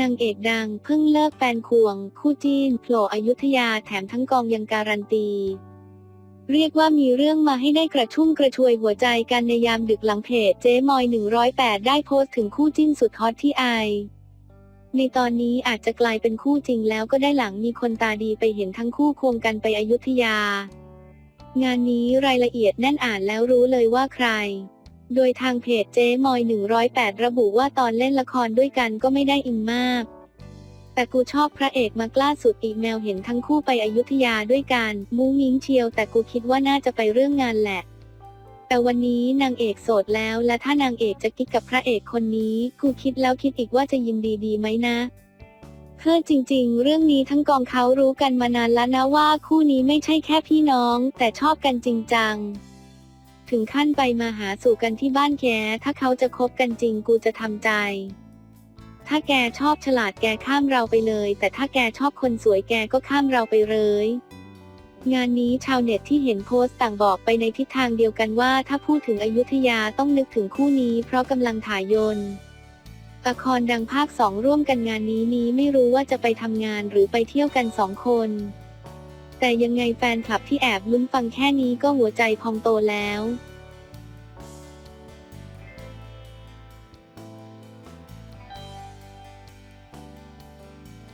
นางเอกดังเพิ่งเลิกแฟนควง คู่จีนโผล่อยุธยาแถมทั้งกองยังการันตี เรียกว่ามีเรื่องมาให้ได้กระชุ่มกระชวยหัวใจกันในยามดึกหลังเพจเจ๊มอย 108 ได้โพสต์ถึงคู่จิ้นสุดฮอตที่ไอในตอนนี้อาจจะกลายเป็นคู่จริงแล้วก็ได้หลังมีคนตาดีไปเห็นทั้งคู่ควงกันไปอยุธยา งานนี้รายละเอียดแน่นอ่านแล้วรู้เลยว่าใคร โดยทางเพจเจ๊มอย 108 ระบุว่าตอนเล่นละครด้วยกันก็ไม่ได้อินมาก แต่กูชอบพระเอกมากล้าสุดอีกแมวเห็นทั้งคู่ไปอยุธยาด้วยกัน มุ้งมิ้งเชียว แต่กูคิดว่าน่าจะไปเรื่องงานแหละ แต่วันนี้นางเอกโสดแล้ว และถ้านางเอกจะกิ๊กกับพระเอกคนนี้ กูคิดแล้วคิดอีกว่าจะยินดีดีไหมนะเพื่อจริง ๆ เรื่องนี้ทั้งกองเขารู้กันมานานแล้วนะว่าคู่นี้ไม่ใช่แค่พี่น้อง แต่ชอบกันจริงจัง ถึงขั้นไปมาหาสู่กันที่บ้านแกถ้าเขาจะคบกันจริงกูจะทำใจ ถ้าแกชอบฉลาดแกข้ามเราไปเลย แต่ถ้าแกชอบคนสวยแกก็ข้ามเราไปเลยงานนี้ชาวเน็ตที่เห็นโพสต์ต่างบอกไปในทิศทางเดียวกันว่าถ้าพูดถึงอยุธยาต้องนึกถึงคู่นี้เพราะกำลังถ่ายยนต์ละครดังภาคสองร่วมกันงานนี้นี้ไม่รู้ว่าจะไปทำงานหรือไปเที่ยวกันสองคน แต่ยังไงแฟนคลับที่แอบลุ้นฟังแค่นี้ก็หัวใจพองโตแล้ว